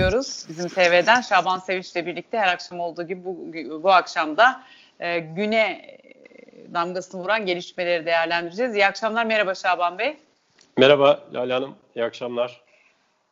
yapıyoruz. Bizim TV'den Şaban Sevinç'le birlikte her akşam olduğu gibi bu, bu akşam da e, güne damgasını vuran gelişmeleri değerlendireceğiz. İyi akşamlar, merhaba Şaban Bey. Merhaba Lale Hanım, iyi akşamlar.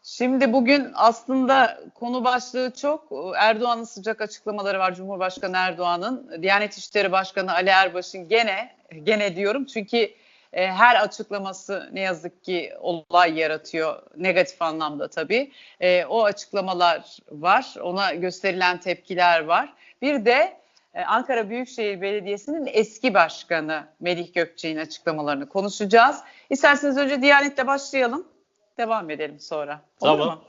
Şimdi bugün aslında konu başlığı çok. Erdoğan'ın sıcak açıklamaları var. Cumhurbaşkanı Erdoğan'ın. Diyanet İşleri Başkanı Ali Erbaş'ın gene, gene diyorum çünkü e, her açıklaması ne yazık ki olay yaratıyor. Negatif anlamda tabii. E, o açıklamalar var. Ona gösterilen tepkiler var. Bir de e, Ankara Büyükşehir Belediyesi'nin eski başkanı Melih Gökçe'nin açıklamalarını konuşacağız. İsterseniz önce Diyanet'le başlayalım. Devam edelim sonra. Olur Tamam. mu?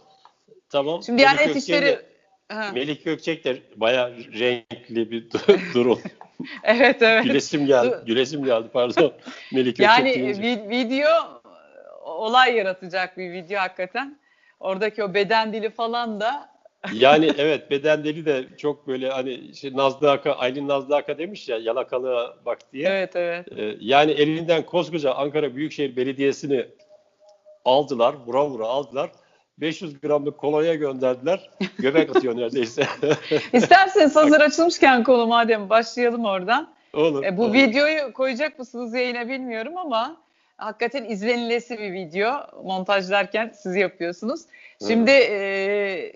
Tamam. Şimdi Melih Diyanet Gökçek'in İşleri... de- Ha, Melih Gökçek de bayağı renkli bir du- durum. evet evet. gülesim geldi, gülesim geldi pardon. Melih Gökçek Yani vi- video olay yaratacak bir video hakikaten. Oradaki o beden dili falan da Yani evet beden dili de çok böyle hani işte Nazlı Aka, Aylin Nazlı Aka demiş ya yalakalığa bak diye. evet evet. Ee, yani elinden koskoca Ankara Büyükşehir Belediyesi'ni aldılar, vura vura aldılar. 500 gramlık kolonya gönderdiler. Göbek atıyor neredeyse. İsterseniz hazır açılmışken konu madem başlayalım oradan. Olur. E, bu olur. videoyu koyacak mısınız yayına bilmiyorum ama hakikaten izlenilesi bir video. Montajlarken siz yapıyorsunuz. Şimdi e,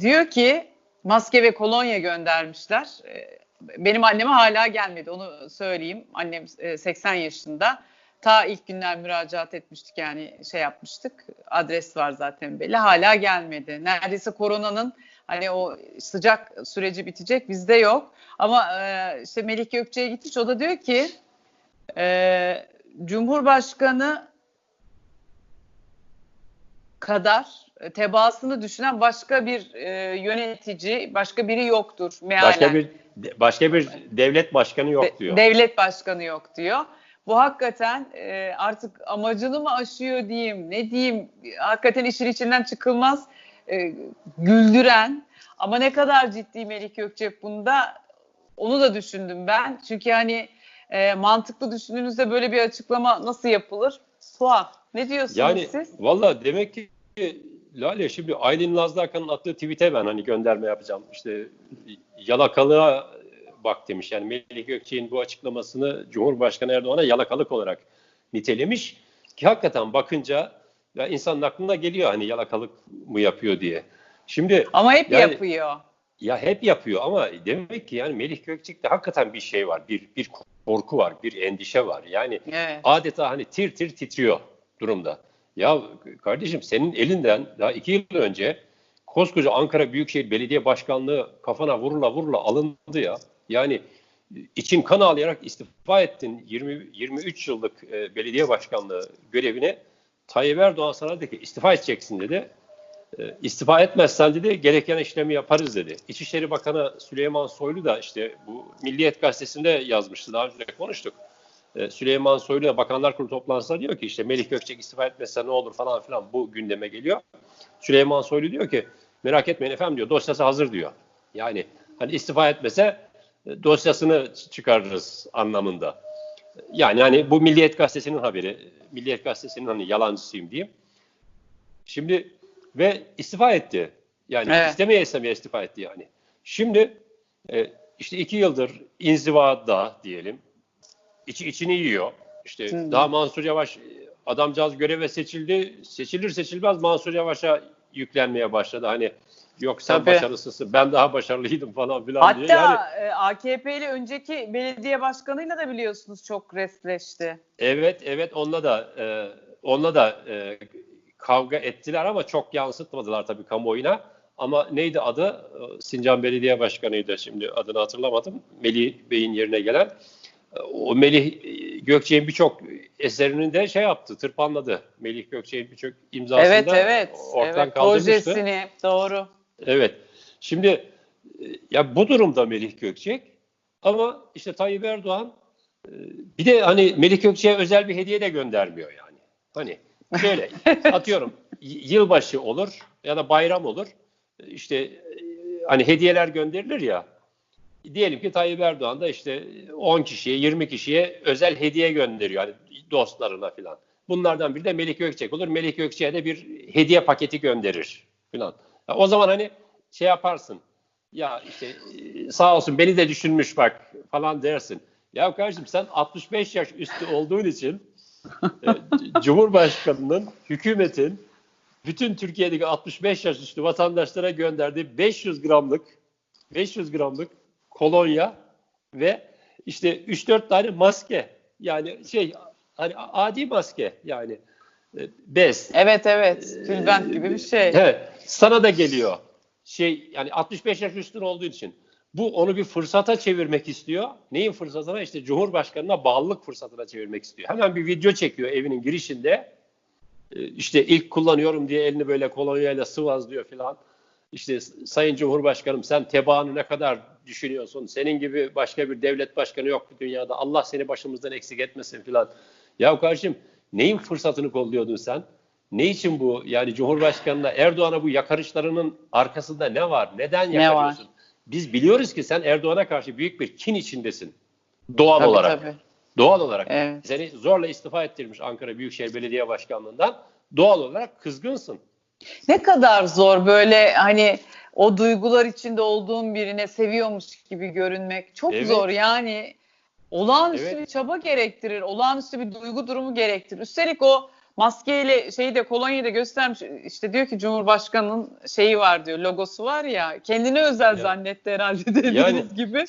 diyor ki maske ve kolonya göndermişler. E, benim anneme hala gelmedi onu söyleyeyim. Annem e, 80 yaşında. Ta ilk günden müracaat etmiştik yani şey yapmıştık. Adres var zaten belli. Hala gelmedi. Neredeyse koronanın hani o sıcak süreci bitecek bizde yok. Ama e, işte Melih Gökçe'ye gitmiş o da diyor ki e, Cumhurbaşkanı kadar tebaasını düşünen başka bir e, yönetici, başka biri yoktur mealen. Başka bir başka bir devlet başkanı yok diyor. Devlet başkanı yok diyor. Bu hakikaten e, artık amacını mı aşıyor diyeyim, ne diyeyim, hakikaten işin içinden çıkılmaz e, güldüren ama ne kadar ciddi Melik Gökçek bunda onu da düşündüm ben. Çünkü hani e, mantıklı düşündüğünüzde böyle bir açıklama nasıl yapılır? Tuhaf. Ne diyorsunuz yani siz? valla demek ki Lale şimdi Aylin Nazlı Akan'ın attığı tweet'e ben hani gönderme yapacağım. İşte yalakalığa bak demiş. Yani Melih Gökçek'in bu açıklamasını Cumhurbaşkanı Erdoğan'a yalakalık olarak nitelemiş. Ki hakikaten bakınca ya insanın aklına geliyor hani yalakalık mı yapıyor diye. Şimdi Ama hep yani- yapıyor. Ya hep yapıyor ama demek ki yani Melih Gökçek'te hakikaten bir şey var. Bir bir korku var, bir endişe var. Yani Evet. adeta hani tir tir titriyor durumda. Ya kardeşim senin elinden daha iki yıl önce koskoca Ankara Büyükşehir Belediye Başkanlığı kafana vurula vurula alındı ya. Yani için kan ağlayarak istifa ettin 20 23 yıllık e, belediye başkanlığı görevine. Tayyip Erdoğan sana dedi ki istifa edeceksin dedi. E, istifa etmezsen dedi gereken işlemi yaparız dedi. İçişleri Bakanı Süleyman Soylu da işte bu Milliyet Gazetesi'nde yazmıştı. Daha önce konuştuk. E, Süleyman Soylu da Bakanlar Kurulu toplantısında diyor ki işte Melih Gökçek istifa etmezse ne olur falan filan bu gündeme geliyor. Süleyman Soylu diyor ki merak etmeyin efendim diyor dosyası hazır diyor. Yani hani istifa etmese e, dosyasını ç- çıkarırız anlamında. Yani hani bu Milliyet Gazetesi'nin haberi. Milliyet Gazetesi'nin hani yalancısıyım diyeyim. Şimdi ve istifa etti. Yani Evet. istemeye istemeye istifa etti yani. Şimdi e, işte iki yıldır inzivada diyelim. İçi içini yiyor. İşte Hmm. daha Mansur Yavaş e, adamcağız göreve seçildi. Seçilir seçilmez Mansur Yavaş'a yüklenmeye başladı. Hani yok sen Tabii. başarısızsın ben daha başarılıydım falan filan diye. Yani Hatta e, AKP'li önceki belediye başkanıyla da biliyorsunuz çok resleşti. Evet, evet onunla da e, onunla da e, kavga ettiler ama çok yansıtmadılar tabii kamuoyuna. Ama neydi adı? E, Sincan Belediye Başkanı'ydı şimdi adını hatırlamadım. Melih Bey'in yerine gelen. E, O Melih Gökçek'in birçok eserini de şey yaptı, tırpanladı. Melih Gökçek'in birçok imzasını Evet evet. ortadan evet kaldırmıştı. projesini doğru. Evet. Şimdi e, ya bu durumda Melih Gökçek ama işte Tayyip Erdoğan e, bir de hani Melih Gökçek'e özel bir hediye de göndermiyor yani. Hani şöyle atıyorum yılbaşı olur ya da bayram olur. E, İşte hani hediyeler gönderilir ya. Diyelim ki Tayyip Erdoğan da işte 10 kişiye 20 kişiye özel hediye gönderiyor hani dostlarına filan. Bunlardan biri de Melih Gökçek olur. Melih Gökçek'e de bir hediye paketi gönderir filan. O zaman hani şey yaparsın. Ya işte e, sağ olsun beni de düşünmüş bak falan dersin. Ya kardeşim sen 65 yaş üstü olduğun için e, Cumhurbaşkanının, hükümetin bütün Türkiye'deki 65 yaş üstü vatandaşlara gönderdiği 500 gramlık 500 gramlık kolonya ve işte 3-4 tane maske. Yani şey hani adi maske yani bez. Evet evet. Tülbent gibi bir şey. Evet. Sana da geliyor. Şey yani 65 yaş üstün olduğu için. Bu onu bir fırsata çevirmek istiyor. Neyin fırsatına? İşte Cumhurbaşkanı'na bağlılık fırsatına çevirmek istiyor. Hemen bir video çekiyor evinin girişinde. E, işte ilk kullanıyorum diye elini böyle kolonyayla sıvazlıyor filan. İşte Sayın Cumhurbaşkanım sen tebaanı ne kadar düşünüyorsun? Senin gibi başka bir devlet başkanı yok bu dünyada. Allah seni başımızdan eksik etmesin filan. Ya kardeşim neyin fırsatını kolluyordun sen? Ne için bu? Yani Cumhurbaşkanı'na Erdoğan'a bu yakarışlarının arkasında ne var? Neden yakarıyorsun? Ne var? Biz biliyoruz ki sen Erdoğan'a karşı büyük bir kin içindesin. Doğal tabii, olarak. Tabii. Doğal olarak. Evet. Seni zorla istifa ettirmiş Ankara Büyükşehir Belediye Başkanlığı'ndan. Doğal olarak kızgınsın. Ne kadar zor böyle hani o duygular içinde olduğun birine seviyormuş gibi görünmek. Çok evet. zor yani. Olağanüstü evet. bir çaba gerektirir. Olağanüstü bir duygu durumu gerektirir. Üstelik o maskeyle şeyi de kolonyayı da göstermiş. İşte diyor ki Cumhurbaşkanı'nın şeyi var diyor. Logosu var ya. Kendine özel ya. zannetti herhalde dediğiniz yani, gibi.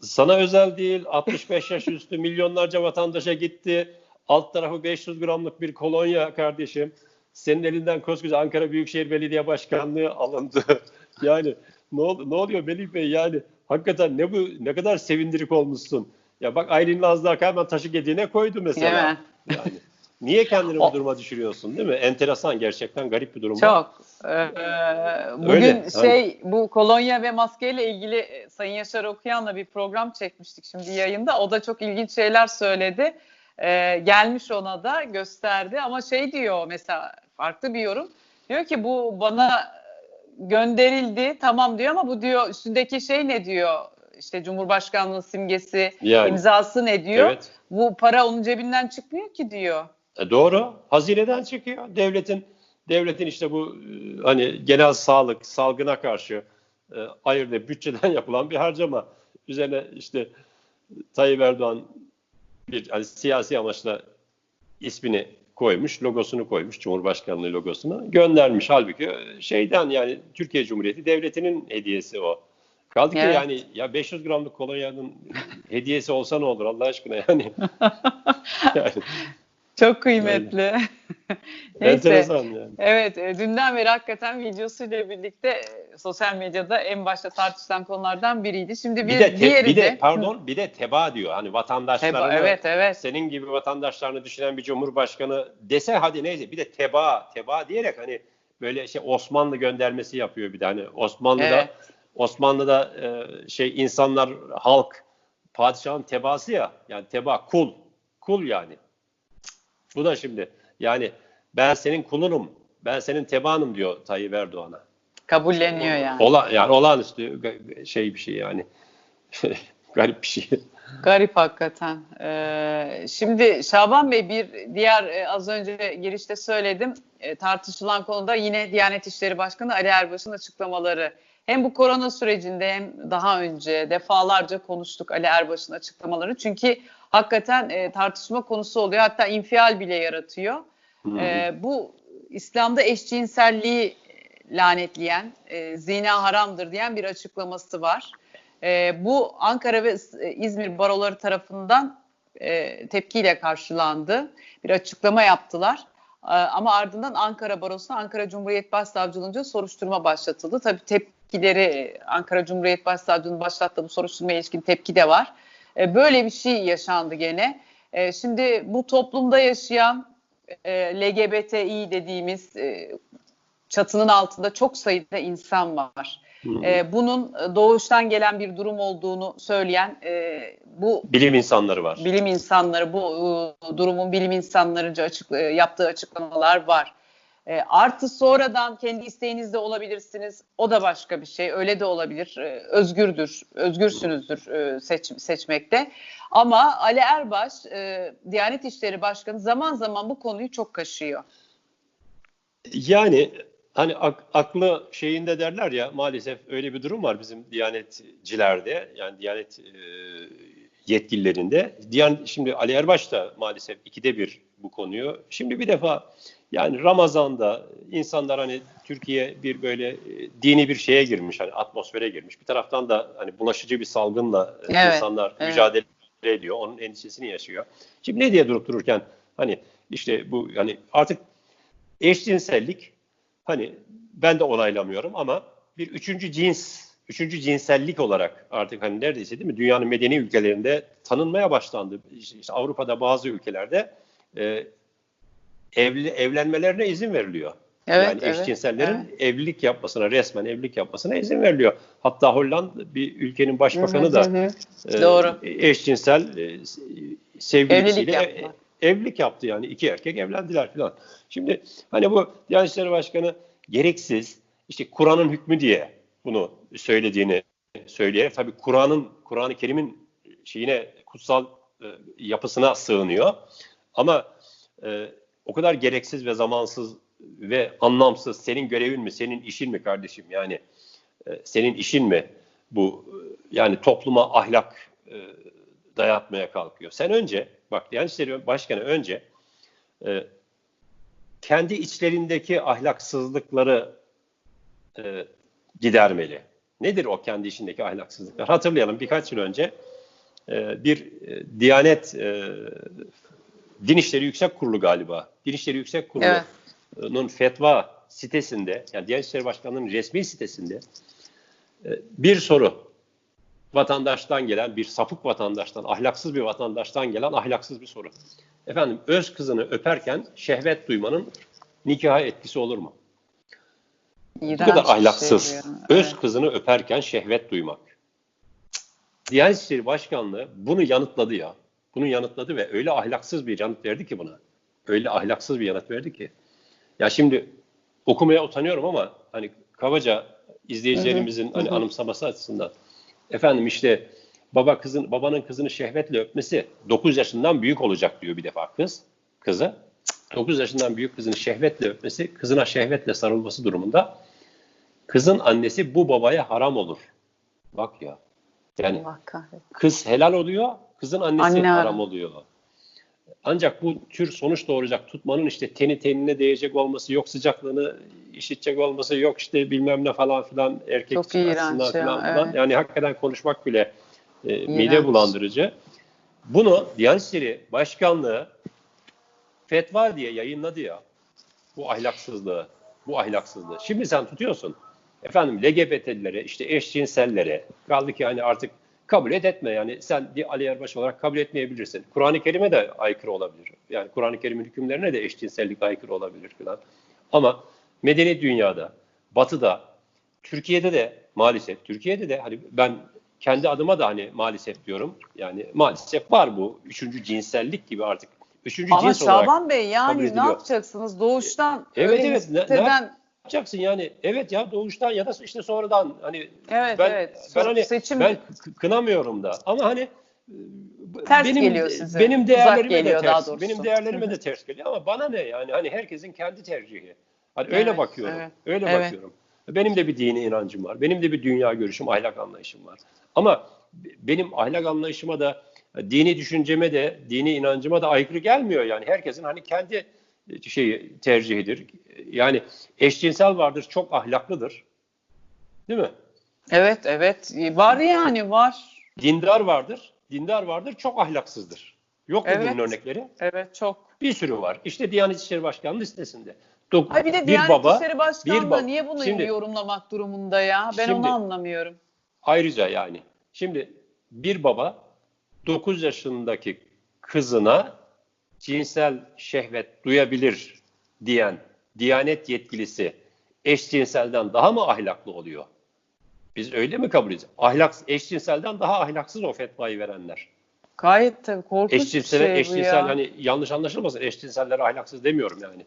Sana özel değil. 65 yaş üstü milyonlarca vatandaşa gitti. Alt tarafı 500 gramlık bir kolonya kardeşim. Senin elinden koskoca Ankara Büyükşehir Belediye Başkanlığı alındı. yani ne, ol, ne oluyor Melih Bey yani hakikaten ne bu ne kadar sevindirik olmuşsun. Ya bak Aylin Nazlı hemen taşı gediğine koydu mesela. Yani niye kendini bu duruma düşürüyorsun değil mi? Enteresan gerçekten garip bir durum. Çok. Ee, bugün Öyle, şey yani. bu kolonya ve maskeyle ilgili e, Sayın Yaşar Okuyan'la bir program çekmiştik şimdi yayında. O da çok ilginç şeyler söyledi. Ee, gelmiş ona da gösterdi ama şey diyor mesela farklı bir yorum. Diyor ki bu bana gönderildi tamam diyor ama bu diyor üstündeki şey ne diyor? İşte Cumhurbaşkanlığı simgesi, yani, imzası ne diyor? Evet. Bu para onun cebinden çıkmıyor ki diyor. E doğru. Hazineden çıkıyor. Devletin devletin işte bu e, hani genel sağlık, salgına karşı e, ayırdığı bütçeden yapılan bir harcama. Üzerine işte Tayyip Erdoğan bir hani siyasi amaçla ismini koymuş, logosunu koymuş, Cumhurbaşkanlığı logosunu göndermiş. Halbuki şeyden yani Türkiye Cumhuriyeti Devleti'nin hediyesi o. Kaldı evet. ki yani ya 500 gramlık kolonyanın hediyesi olsa ne olur Allah aşkına yani. yani çok kıymetli. Yani. Neyse. Enteresan yani. Evet, e, dünden beri hakikaten videosuyla birlikte e, sosyal medyada en başta tartışılan konulardan biriydi. Şimdi bir, bir de te, diğeri bir de pardon bir de teba diyor. Hani vatandaşlarını teba, evet, evet. senin gibi vatandaşlarını düşünen bir cumhurbaşkanı dese hadi neyse bir de teba teba diyerek hani böyle şey Osmanlı göndermesi yapıyor bir de hani Osmanlı'da evet. Osmanlı'da e, şey insanlar halk padişahın tebası ya yani teba kul kul yani bu da şimdi yani ben senin kulunum, ben senin tebaanım diyor Tayyip Erdoğan'a. Kabulleniyor yani. Ola, yani olağanüstü şey bir şey yani. Garip bir şey. Garip hakikaten. Ee, şimdi Şaban Bey bir diğer e, az önce girişte söyledim e, tartışılan konuda yine Diyanet İşleri Başkanı Ali Erbaş'ın açıklamaları. Hem bu korona sürecinde hem daha önce defalarca konuştuk Ali Erbaş'ın açıklamaları. Çünkü hakikaten e, tartışma konusu oluyor. Hatta infial bile yaratıyor. E, bu İslam'da eşcinselliği lanetleyen, e, zina haramdır diyen bir açıklaması var. E, bu Ankara ve İzmir baroları tarafından e, tepkiyle karşılandı. Bir açıklama yaptılar. E, ama ardından Ankara Barosu'na Ankara Cumhuriyet Başsavcılığı'nca soruşturma başlatıldı. Tabii tepkileri Ankara Cumhuriyet Başsavcılığı'nın başlattığı bu soruşturmaya ilişkin tepki de var. E, böyle bir şey yaşandı gene. E, şimdi bu toplumda yaşayan e, LGBTİ dediğimiz çatının altında çok sayıda insan var. E, bunun doğuştan gelen bir durum olduğunu söyleyen e, bu bilim insanları var. Bilim insanları bu e, durumun bilim insanlarınca açık, e, yaptığı açıklamalar var. E, artı sonradan kendi isteğinizde olabilirsiniz. O da başka bir şey. Öyle de olabilir. E, özgürdür. Özgürsünüzdür e, seç, seçmekte. Ama Ali Erbaş, e, Diyanet İşleri Başkanı zaman zaman bu konuyu çok kaşıyor. Yani hani ak- aklı şeyinde derler ya maalesef öyle bir durum var bizim diyanetcilerde yani diyanet e, yetkililerinde. Diyanet, şimdi Ali Erbaş da maalesef ikide bir bu konuyu. Şimdi bir defa yani Ramazan'da insanlar hani Türkiye bir böyle e, dini bir şeye girmiş, hani atmosfere girmiş. Bir taraftan da hani bulaşıcı bir salgınla e, Evet, insanlar evet. mücadele ediyor. Onun endişesini yaşıyor. Şimdi ne diye durup dururken hani işte bu yani artık eşcinsellik hani ben de onaylamıyorum ama bir üçüncü cins, üçüncü cinsellik olarak artık hani neredeyse değil mi dünyanın medeni ülkelerinde tanınmaya başlandı. İşte, işte Avrupa'da bazı ülkelerde e, evli, evlenmelerine izin veriliyor. Evet, yani evet, eşcinsellerin evlilik yapmasına, resmen evlilik yapmasına izin veriliyor. Hatta Hollanda bir ülkenin başbakanı da Hı hı. e, Doğru. eşcinsel e, sevgilisiyle Evlilik ev- yaptı. evlilik yaptı yani iki erkek evlendiler falan. Şimdi hani bu Diyanet İşleri Başkanı gereksiz işte Kur'an'ın hükmü diye bunu söylediğini söyleyerek tabii Kur'an'ın Kur'an-ı Kerim'in şeyine kutsal e, yapısına sığınıyor. Ama e, o kadar gereksiz ve zamansız ve anlamsız senin görevin mi, senin işin mi kardeşim? Yani e, senin işin mi bu e, yani topluma ahlak e, dayatmaya kalkıyor. Sen önce bak Diyanet İşleri Başkanı önce e, kendi içlerindeki ahlaksızlıkları e, gidermeli. Nedir o kendi içindeki ahlaksızlıklar? Hatırlayalım birkaç yıl önce e, bir e, Diyanet e, Din İşleri Yüksek Kurulu galiba. Din İşleri Yüksek Kurulu'nun fetva sitesinde yani Diyanet İşleri Başkanlığı'nın resmi sitesinde e, bir soru vatandaştan gelen bir sapık vatandaştan, ahlaksız bir vatandaştan gelen ahlaksız bir soru. Efendim öz kızını öperken şehvet duymanın nikaha etkisi olur mu? İğrenç Bu kadar şey ahlaksız. ya. Öz Evet. kızını öperken şehvet duymak. Diyanet İşleri Başkanlığı bunu yanıtladı ya. Bunu yanıtladı ve öyle ahlaksız bir yanıt verdi ki buna. Öyle ahlaksız bir yanıt verdi ki. Ya şimdi okumaya utanıyorum ama hani kabaca izleyicilerimizin hani anımsaması açısından efendim işte baba kızın babanın kızını şehvetle öpmesi 9 yaşından büyük olacak diyor bir defa kız kızı. 9 yaşından büyük kızını şehvetle öpmesi, kızına şehvetle sarılması durumunda kızın annesi bu babaya haram olur. Bak ya. Yani kız helal oluyor, kızın annesi Anne haram oluyor. Ancak bu tür sonuç doğuracak tutmanın işte teni tenine değecek olması, yok sıcaklığını işitecek olması, yok işte bilmem ne falan filan erkek Çok iğrenç ya, falan filan. evet. Yani hakikaten konuşmak bile e, mide bulandırıcı. Bunu Diyanet İşleri Başkanlığı fetva diye yayınladı ya. Bu ahlaksızlığı, bu ahlaksızlığı. Şimdi sen tutuyorsun. Efendim LGBT'lilere, işte eşcinsellere, kaldı ki hani artık kabul et etme yani sen bir Ali Erbaş olarak kabul etmeyebilirsin. Kur'an-ı Kerim'e de aykırı olabilir. Yani Kur'an-ı Kerim'in hükümlerine de eşcinsellik aykırı olabilir falan. Ama medeni dünyada, batıda, Türkiye'de de maalesef, Türkiye'de de hani ben kendi adıma da hani maalesef diyorum. Yani maalesef var bu üçüncü cinsellik gibi artık. Üçüncü Ama cins olarak Şaban Bey kabul yani ne yapacaksınız? Doğuştan Evet, evet. Ne- ne yapacaksın yani? Evet ya doğuştan ya da işte sonradan hani Evet, ben, evet. ben hani seçim- ben kınamıyorum da ama hani e, Ters benim geliyor size. benim Uzak değerlerime geliyor de daha ters. doğrusu. Benim değerlerime de ters geliyor ama bana ne yani hani herkesin kendi tercihi. Hani öyle Evet, bakıyorum. evet, Öyle evet. bakıyorum. Benim de bir dini inancım var. Benim de bir dünya görüşüm, ahlak anlayışım var. Ama benim ahlak anlayışıma da dini düşünceme de, dini inancıma da aykırı gelmiyor yani. Herkesin hani kendi şeyi tercihidir. Yani eşcinsel vardır, çok ahlaklıdır. Değil mi? Evet evet var yani var. Dindar vardır, dindar vardır, çok ahlaksızdır. Yok mu Evet. bunun örnekleri? Evet çok. Bir sürü var. İşte Diyanet İşleri Başkanlığı listesinde. Dok- Ay bir de Diyanet İşleri bir Başkanlığı baba- niye bunu Şimdi- yorumlamak durumunda ya? Ben Şimdi- onu anlamıyorum. Ayrıca yani şimdi bir baba 9 yaşındaki kızına cinsel şehvet duyabilir diyen Diyanet yetkilisi eşcinselden daha mı ahlaklı oluyor? Biz öyle mi kabul ediyoruz? Ahlak, eşcinselden daha ahlaksız o fetvayı verenler. Gayet tabii korkunç Eşcinsel, bir şey bu eşcinsel ya. hani yanlış anlaşılmasın eşcinsellere ahlaksız demiyorum yani.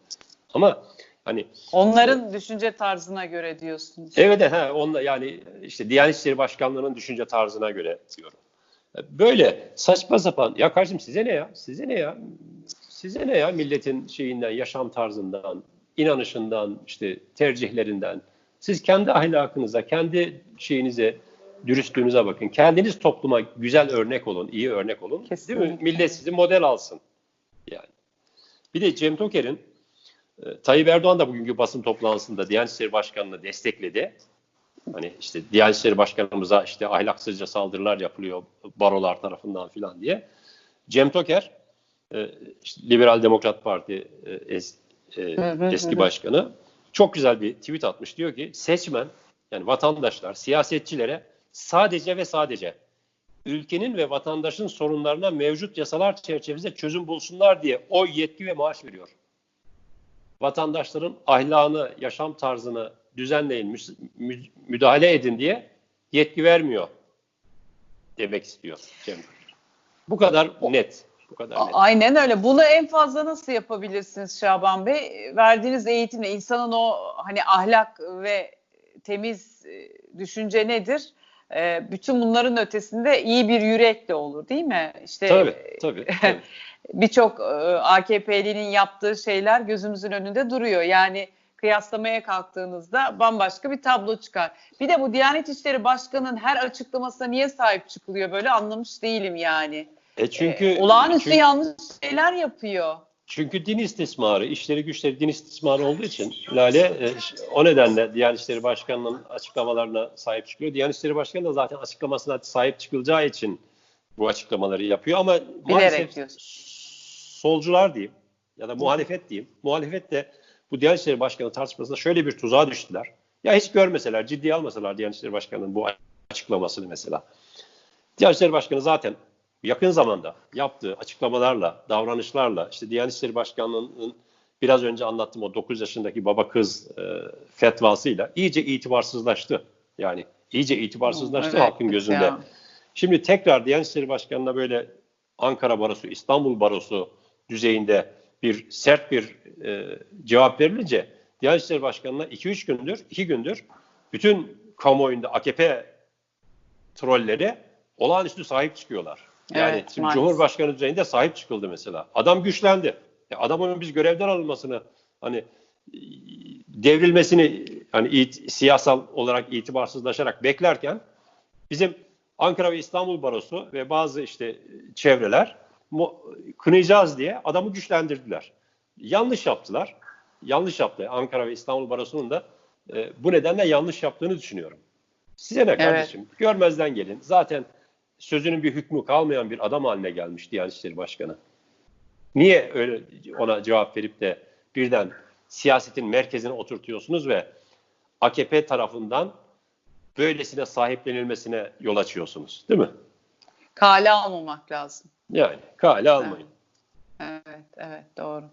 Ama hani Onların düşünce tarzına göre diyorsunuz. Evet ha onunla yani işte Diyanet İşleri Başkanlığı'nın düşünce tarzına göre diyorum. Böyle saçma sapan ya kardeşim size ne ya? Size ne ya? Size ne ya milletin şeyinden, yaşam tarzından? inanışından, işte tercihlerinden. Siz kendi ahlakınıza, kendi şeyinize, dürüstlüğünüze bakın. Kendiniz topluma güzel örnek olun, iyi örnek olun. Kesinlikle. Değil mi? Millet sizi model alsın. Yani. Bir de Cem Toker'in e, Tayyip Erdoğan da bugünkü basın toplantısında Diyanet İşleri Başkanı'nı destekledi. Hani işte Diyanet İşleri Başkanımıza işte ahlaksızca saldırılar yapılıyor barolar tarafından filan diye. Cem Toker e, işte Liberal Demokrat Parti e, es, e, hı, eski hı. başkanı çok güzel bir tweet atmış. Diyor ki seçmen yani vatandaşlar siyasetçilere sadece ve sadece ülkenin ve vatandaşın sorunlarına mevcut yasalar çerçevesinde çözüm bulsunlar diye oy, yetki ve maaş veriyor. Vatandaşların ahlakını, yaşam tarzını düzenleyin, müdahale edin diye yetki vermiyor demek istiyor Cem. Bu kadar net. Bu kadar net. Aynen öyle. Bunu en fazla nasıl yapabilirsiniz Şaban Bey? Verdiğiniz eğitimle insanın o hani ahlak ve temiz e, düşünce nedir? E, bütün bunların ötesinde iyi bir yürekle olur değil mi? İşte Tabii, tabii. tabii. birçok e, AKP'linin yaptığı şeyler gözümüzün önünde duruyor. Yani kıyaslamaya kalktığınızda bambaşka bir tablo çıkar. Bir de bu Diyanet İşleri Başkanı'nın her açıklamasına niye sahip çıkılıyor böyle anlamış değilim yani. E çünkü E, olağanüstü çünkü, yanlış şeyler yapıyor. çünkü din istismarı, işleri güçleri din istismarı olduğu için Lale e, o nedenle Diyanet İşleri Başkanı'nın açıklamalarına sahip çıkıyor. Diyanet İşleri Başkanı da zaten açıklamasına sahip çıkılacağı için bu açıklamaları yapıyor ama maalesef diyorsun. solcular diyeyim ya da muhalefet diyeyim. Muhalefet de bu Diyanet İşleri Başkanı tartışmasında şöyle bir tuzağa düştüler. Ya hiç görmeseler, ciddiye almasalar Diyanet İşleri Başkanı'nın bu açıklamasını mesela. Diyanet İşleri Başkanı zaten yakın zamanda yaptığı açıklamalarla, davranışlarla, işte Diyanet İşleri Başkanlığı'nın biraz önce anlattığım o 9 yaşındaki baba kız e, fetvasıyla iyice itibarsızlaştı. Yani iyice itibarsızlaştı Evet halkın gözünde. ya. Şimdi tekrar Diyanet İşleri Başkanı'na böyle Ankara Barosu, İstanbul Barosu düzeyinde bir sert bir e, cevap verilince Diyanet İşleri Başkanı'na 2-3 gündür, 2 gündür bütün kamuoyunda AKP trolleri olağanüstü sahip çıkıyorlar. Yani Evet, şimdi maalesef. Cumhurbaşkanı düzeyinde sahip çıkıldı mesela. Adam güçlendi. E, adamın biz görevden alınmasını hani devrilmesini hani it- siyasal olarak itibarsızlaşarak beklerken bizim Ankara ve İstanbul Barosu ve bazı işte çevreler kınayacağız diye adamı güçlendirdiler. Yanlış yaptılar. Yanlış yaptı. Ankara ve İstanbul Barosu'nun da e, bu nedenle yanlış yaptığını düşünüyorum. Size ne kardeşim? Görmezden gelin. Zaten sözünün bir hükmü kalmayan bir adam haline gelmiş Diyanet İşleri Başkanı. Niye öyle ona cevap verip de birden siyasetin merkezine oturtuyorsunuz ve AKP tarafından böylesine sahiplenilmesine yol açıyorsunuz, değil mi? Kale almamak lazım. Yani kale almayın. Evet, evet doğru.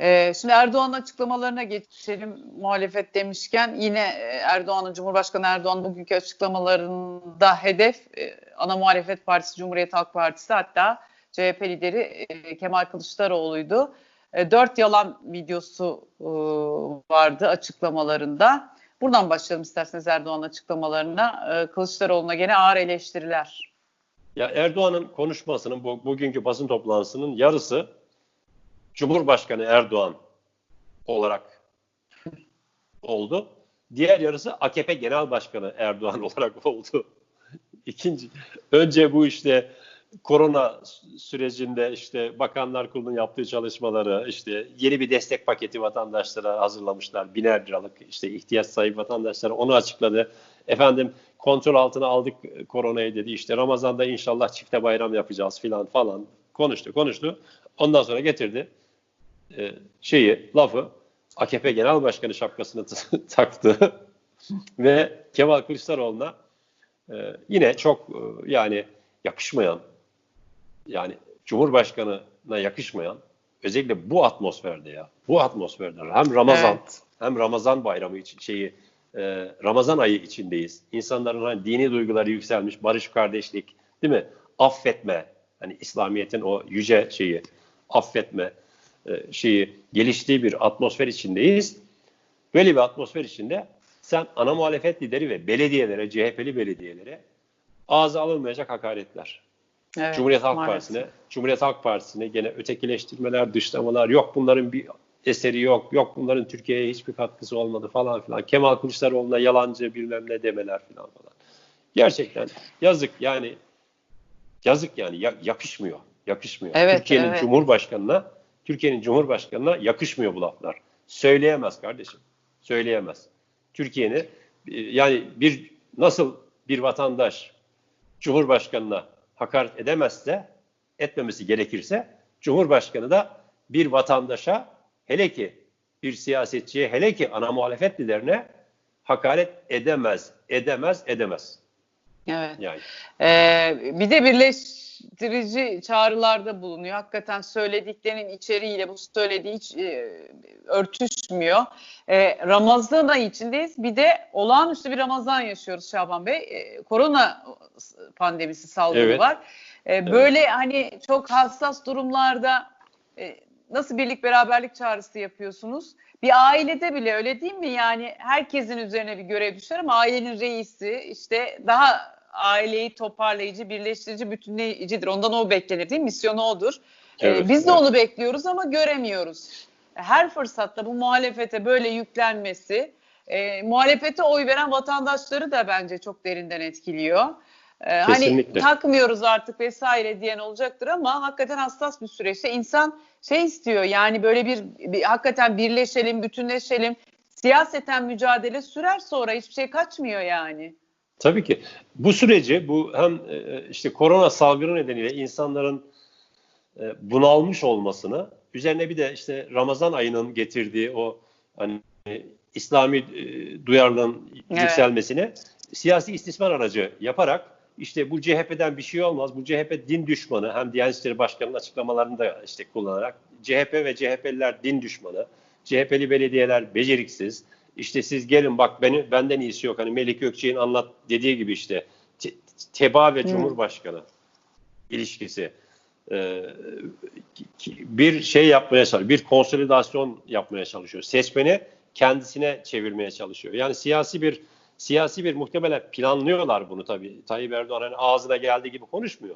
Ee, şimdi Erdoğan'ın açıklamalarına geçelim. Muhalefet demişken yine e, Erdoğan'ın, Cumhurbaşkanı Erdoğan bugünkü açıklamalarında hedef e, ana muhalefet partisi Cumhuriyet Halk Partisi hatta CHP lideri e, Kemal Kılıçdaroğlu'ydu. Dört yalan videosu vardı açıklamalarında. Buradan başlayalım isterseniz Erdoğan'ın açıklamalarına. Kılıçdaroğlu'na gene ağır eleştiriler. Ya Erdoğan'ın konuşmasının bu, bugünkü basın toplantısının yarısı Cumhurbaşkanı Erdoğan olarak oldu. Diğer yarısı AKP Genel Başkanı Erdoğan olarak oldu. İkinci, önce bu işte korona sürecinde işte Bakanlar Kurulu'nun yaptığı çalışmaları, işte yeni bir destek paketi vatandaşlara hazırlamışlar. Biner liralık işte ihtiyaç sahibi vatandaşlara onu açıkladı. Efendim kontrol altına aldık koronayı dedi. İşte Ramazan'da inşallah çifte bayram yapacağız filan falan. Konuştu konuştu. Ondan sonra getirdi e, şeyi lafı AKP Genel Başkanı şapkasını taktı ve Kemal Kılıçdaroğlu'na e, yine çok e, yani yakışmayan yani Cumhurbaşkanı'na yakışmayan özellikle bu atmosferde ya bu atmosferde hem Ramazan Evet. hem Ramazan bayramı için şeyi e, Ramazan ayı içindeyiz. İnsanların hani dini duyguları yükselmiş, barış kardeşlik, değil mi? Affetme, hani İslamiyet'in o yüce şeyi, affetme e, şeyi geliştiği bir atmosfer içindeyiz. Böyle bir atmosfer içinde sen ana muhalefet lideri ve belediyelere, CHP'li belediyelere ağza alınmayacak hakaretler. Evet, Cumhuriyet Halk maalesef. Partisi'ne, Cumhuriyet Halk Partisi'ne gene ötekileştirmeler, dışlamalar yok bunların bir eseri yok. Yok bunların Türkiye'ye hiçbir katkısı olmadı falan filan. Kemal Kılıçdaroğlu'na yalancı bilmem ne demeler filan falan. Gerçekten yazık yani yazık yani ya, yakışmıyor. Yakışmıyor. Evet, Türkiye'nin evet. Cumhurbaşkanına Türkiye'nin Cumhurbaşkanına yakışmıyor bu laflar. Söyleyemez kardeşim. Söyleyemez. Türkiye'ni e, yani bir nasıl bir vatandaş Cumhurbaşkanına hakaret edemezse, etmemesi gerekirse Cumhurbaşkanı da bir vatandaşa hele ki bir siyasetçiye hele ki ana muhalefet liderine hakaret edemez, edemez, edemez. Evet. Yani Ee, bir de birleştirici çağrılarda bulunuyor. Hakikaten söylediklerinin içeriğiyle bu söylediği hiç e, örtüşmüyor. Ee, Ramazan ayı içindeyiz. Bir de olağanüstü bir Ramazan yaşıyoruz Şaban Bey. Ee, korona pandemisi salgını Evet. var. Ee, böyle hani çok hassas durumlarda e, nasıl birlik beraberlik çağrısı yapıyorsunuz? Bir ailede bile öyle değil mi? Yani herkesin üzerine bir görev düşer ama ailenin reisi işte daha aileyi toparlayıcı, birleştirici, bütünleyicidir. Ondan o beklenir değil mi? Misyonu odur. Ee, Evet, biz de evet. onu bekliyoruz ama göremiyoruz. Her fırsatta bu muhalefete böyle yüklenmesi, e, muhalefete oy veren vatandaşları da bence çok derinden etkiliyor. Ee, hani takmıyoruz artık vesaire diyen olacaktır ama hakikaten hassas bir süreçte insan şey istiyor yani böyle bir, bir hakikaten birleşelim, bütünleşelim. Siyaseten mücadele sürer sonra hiçbir şey kaçmıyor yani. Tabii ki. Bu süreci bu hem e, işte korona salgını nedeniyle insanların e, bunalmış olmasını üzerine bir de işte Ramazan ayının getirdiği o hani e, İslami e, duyarlılığın Evet. yükselmesini siyasi istismar aracı yaparak işte bu CHP'den bir şey olmaz. Bu CHP din düşmanı. Hem Diyanet İşleri Başkanı'nın açıklamalarını da işte kullanarak CHP ve CHP'liler din düşmanı. CHP'li belediyeler beceriksiz. İşte siz gelin bak beni benden iyisi yok. Hani Melik Gökçe'nin anlat dediği gibi işte te- teba ve Hı. Cumhurbaşkanı ilişkisi Ee, bir şey yapmaya çalışıyor. Bir konsolidasyon yapmaya çalışıyor. Seçmeni kendisine çevirmeye çalışıyor. Yani siyasi bir siyasi bir muhtemelen planlıyorlar bunu tabii. Tayyip Erdoğan hani ağzına geldiği gibi konuşmuyor.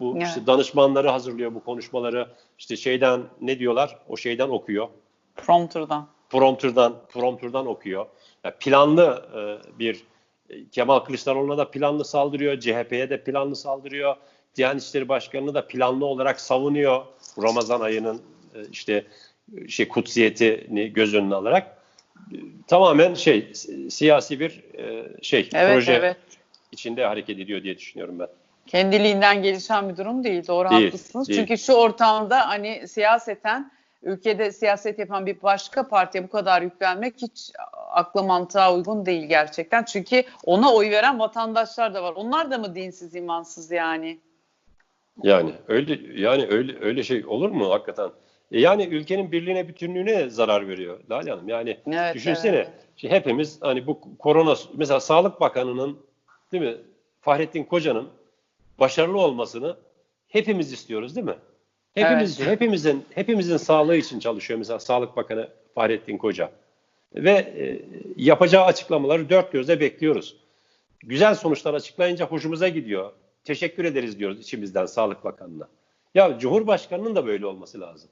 Bu Evet. işte danışmanları hazırlıyor bu konuşmaları. İşte şeyden ne diyorlar? O şeyden okuyor Prompter'dan. Prompterdan prompterdan okuyor. Yani planlı e, bir e, Kemal Kılıçdaroğlu'na da planlı saldırıyor, CHP'ye de planlı saldırıyor. Diyanet İşleri Başkanı'nı da planlı olarak savunuyor. Ramazan ayının e, işte şey kutsiyetini göz önüne alarak E, tamamen şey si- siyasi bir e, şey Evet proje evet. içinde hareket ediyor diye düşünüyorum ben. kendiliğinden gelişen bir durum değil. Doğru Değil, haklısınız. değil. Çünkü şu ortamda hani siyaseten ülkede siyaset yapan bir başka partiye bu kadar yüklenmek hiç akla mantığa uygun değil gerçekten. Çünkü ona oy veren vatandaşlar da var. Onlar da mı dinsiz, imansız yani? Yani öyle yani öyle öyle şey olur mu hakikaten? E yani ülkenin birliğine, bütünlüğüne zarar veriyor Lale Hanım. Yani Evet, düşünsene evet. şimdi hepimiz hani bu korona mesela Sağlık Bakanı'nın değil mi? Fahrettin Koca'nın başarılı olmasını hepimiz istiyoruz değil mi? Hepimiz Evet. hepimizin hepimizin sağlığı için çalışıyor mesela Sağlık Bakanı Fahrettin Koca. Ve e, yapacağı açıklamaları dört gözle bekliyoruz. Güzel sonuçlar açıklayınca hoşumuza gidiyor. Teşekkür ederiz diyoruz içimizden Sağlık Bakanı'na. Ya Cumhurbaşkanı'nın da böyle olması lazım.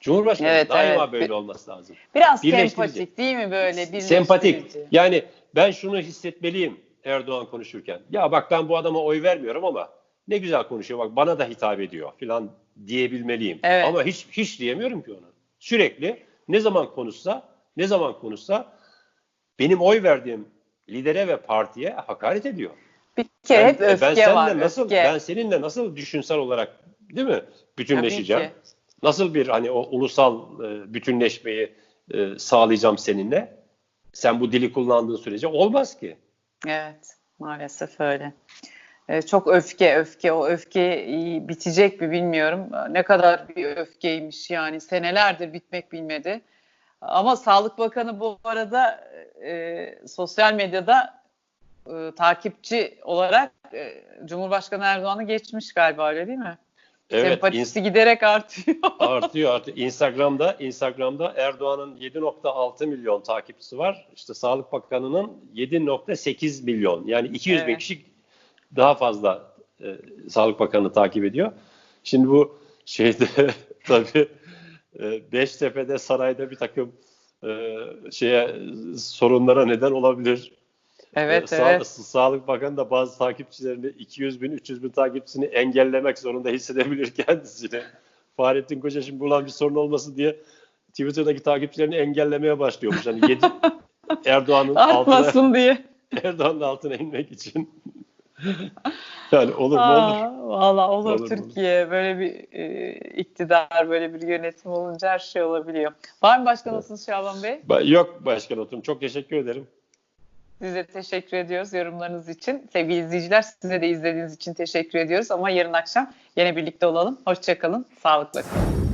Cumhurbaşkanı Evet, daima evet. böyle olması lazım. Biraz sempatik değil mi böyle? Sempatik. Yani ben şunu hissetmeliyim Erdoğan konuşurken. Ya bak ben bu adama oy vermiyorum ama ne güzel konuşuyor bak bana da hitap ediyor filan diyebilmeliyim. Evet. Ama hiç hiç diyemiyorum ki ona. Sürekli ne zaman konuşsa ne zaman konuşsa benim oy verdiğim lidere ve partiye hakaret ediyor. Bir kere Ben- hep öfke ben seninle var. nasıl öfke. ben seninle nasıl düşünsel olarak değil mi bütünleşeceğim? Nasıl bir hani o ulusal e, bütünleşmeyi e, sağlayacağım seninle? Sen bu dili kullandığın sürece olmaz ki. Evet, maalesef öyle. Ee, çok öfke, öfke. O öfke bitecek mi bilmiyorum. Ne kadar bir öfkeymiş yani. Senelerdir bitmek bilmedi. Ama Sağlık Bakanı bu arada e, sosyal medyada e, takipçi olarak e, Cumhurbaşkanı Erdoğan'ı geçmiş galiba öyle değil mi? Evet, Sempatisi giderek artıyor. Artıyor artıyor. Instagram'da Instagram'da Erdoğan'ın 7.6 milyon takipçisi var. İşte Sağlık Bakanı'nın 7.8 milyon. Yani 200 bin Evet. kişi daha fazla e, Sağlık Bakanı takip ediyor. Şimdi bu şeyde tabii e, Beştepe'de sarayda bir takım e, şeye sorunlara neden olabilir. Evet Sa- evet. Sağlık Bakanı da bazı takipçilerini 200 bin 300 bin takipçisini engellemek zorunda hissedebilir kendisini. Fahrettin Koca şimdi bulan bir sorun olmasın diye Twitter'daki takipçilerini engellemeye başlıyormuş. Hani yedi, Erdoğan'ın altına diye. Erdoğan'ın altına inmek için. yani olur mu olur. Valla olur, Olur, olur. Türkiye böyle bir e, iktidar böyle bir yönetim olunca her şey olabiliyor. Var mı başka nasılsınız Şaban Bey? Ba- Yok Başkan Oturum. Çok teşekkür ederim. Size teşekkür ediyoruz yorumlarınız için. Sevgili izleyiciler size de izlediğiniz için teşekkür ediyoruz. Ama yarın akşam yine birlikte olalım. Hoşçakalın, sağlıkla kalın.